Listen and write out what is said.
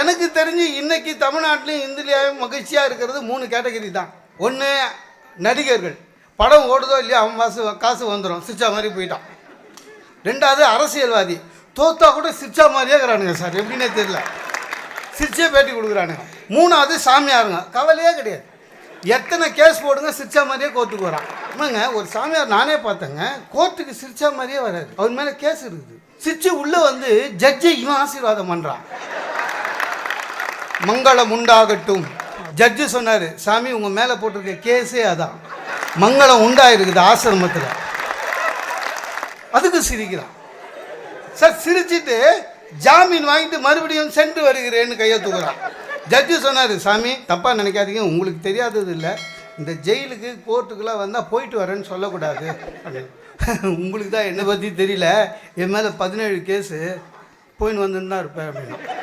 எனக்கு தெரிஞ்சு இன்னைக்கு தமிழ்நாட்டிலையும் இந்தியாவும் மகிழ்ச்சியாக இருக்கிறது மூணு கேட்டகரி தான். ஒன்று நடிகர்கள். படம் ஓடுதோ இல்லையோ அவன் காசு காசு வந்துடும் சிரிச்சா மாதிரி போயிட்டான். ரெண்டாவது அரசியல்வாதி. தோத்தா கூட சிரிச்சா மாதிரியே இருக்கிறானுங்க சார். எப்படின்னே தெரியல. சிரிச்சே பேட்டி கொடுக்குறானுங்க. மூணாவது சாமியாருங்க. கவலையே கிடையாது. எத்தனை கேஸ் போடுங்க சிரிச்சா மாதிரியே கோர்ட்டுக்கு வரான். ஆமாங்க ஒரு சாமியார் நானே பார்த்தேங்க. கோர்ட்டுக்கு சிரிச்சா மாதிரியே வராது அவர் மேலே கேஸ் இருக்குது. சிரிச்சு உள்ளே வந்து ஜட்ஜை இவன் ஆசீர்வாதம் பண்ணுறான் மங்களம் உண்டாகட்டும். ஜட்ஜு சொன்னார் சாமி உங்கள் மேலே போட்டிருக்க கேஸே அதான். மங்களம் உண்டாயிருக்குது ஆசிரமத்தில். அதுக்கு சிரிக்கிறான். சார் சிரிச்சிட்டு ஜாமீன் வாங்கிட்டு மறுபடியும் சென்று வருகிறேன்னு கையை தூக்குறான். ஜட்ஜு சொன்னார் சாமி தப்பாக நினைக்காதீங்க உங்களுக்கு தெரியாதது இல்லை. இந்த ஜெயிலுக்கு கோர்ட்டுக்கெல்லாம் வந்தால் போயிட்டு வரேன்னு சொல்லக்கூடாது. உங்களுக்கு தான் என்னை பற்றி தெரியல. என் மேலே பதினேழு கேஸு. போயின்னு வந்துன்னு தான் இருப்பேன் அப்படின்னு.